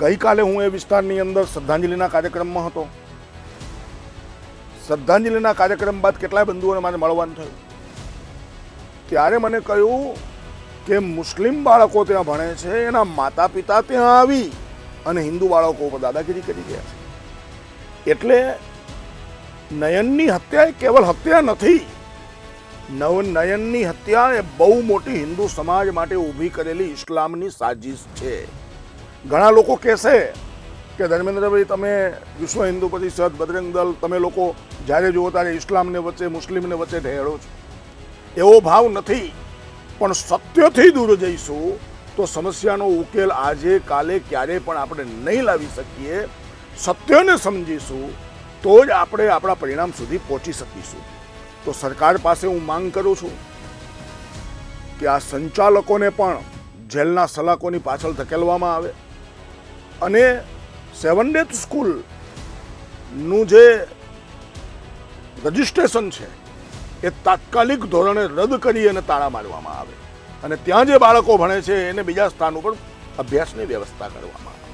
ગઈકાલે હું એ વિસ્તારની અંદર શ્રદ્ધાંજલિના કાર્યક્રમમાં હતો. શ્રદ્ધાંજલિના કાર્યક્રમ બાદ કેટલાય બંધુઓને મારે મળવાનું થયું. ત્યારે મને કહ્યું કે મુસ્લિમ બાળકો ત્યાં ભણે છે, એના માતા પિતા ત્યાં આવી અને હિન્દુ બાળકો ઉપર દાદાગીરી કરી ગયા છે. એટલે નયનની હત્યા એ કેવલ હત્યા નથી, નવ નયનની હત્યા એ બહુ મોટી હિન્દુ સમાજ માટે ઊભી કરેલી ઇસ્લામની સાજિશ છે. ઘણા લોકો કહેશે કે ધર્મેન્દ્રભાઈ, તમે વિશ્વ હિન્દુ પરિષદ બજરંગ દળ, તમે લોકો જ્યારે જુઓ ત્યારે ઇસ્લામને વચ્ચે, મુસ્લિમને વચ્ચે ઢેળો છો. એવો ભાવ નથી. પણ સત્યથી દૂર જઈશું તો સમસ્યાનો ઉકેલ આજે, કાલે ક્યારે પણ આપણે નહીં લાવી શકીએ. સત્યને સમજીશું તો જ આપણે આપણા પરિણામ સુધી પહોંચી શકીશું. તો સરકાર પાસે હું માંગ કરું છું કે આ સંચાલકોને પણ જેલના સલાકોની પાછળ ધકેલવામાં આવે. અને સેવન ડેથ સ્કૂલનું જે રજિસ્ટ્રેશન છે, એ તાત્કાલિક ધોરણે રદ કરી અને તાળા મારવામાં આવે. અને ત્યાં જે બાળકો ભણે છે, એને બીજા સ્થાન ઉપર અભ્યાસની વ્યવસ્થા કરવામાં આવે.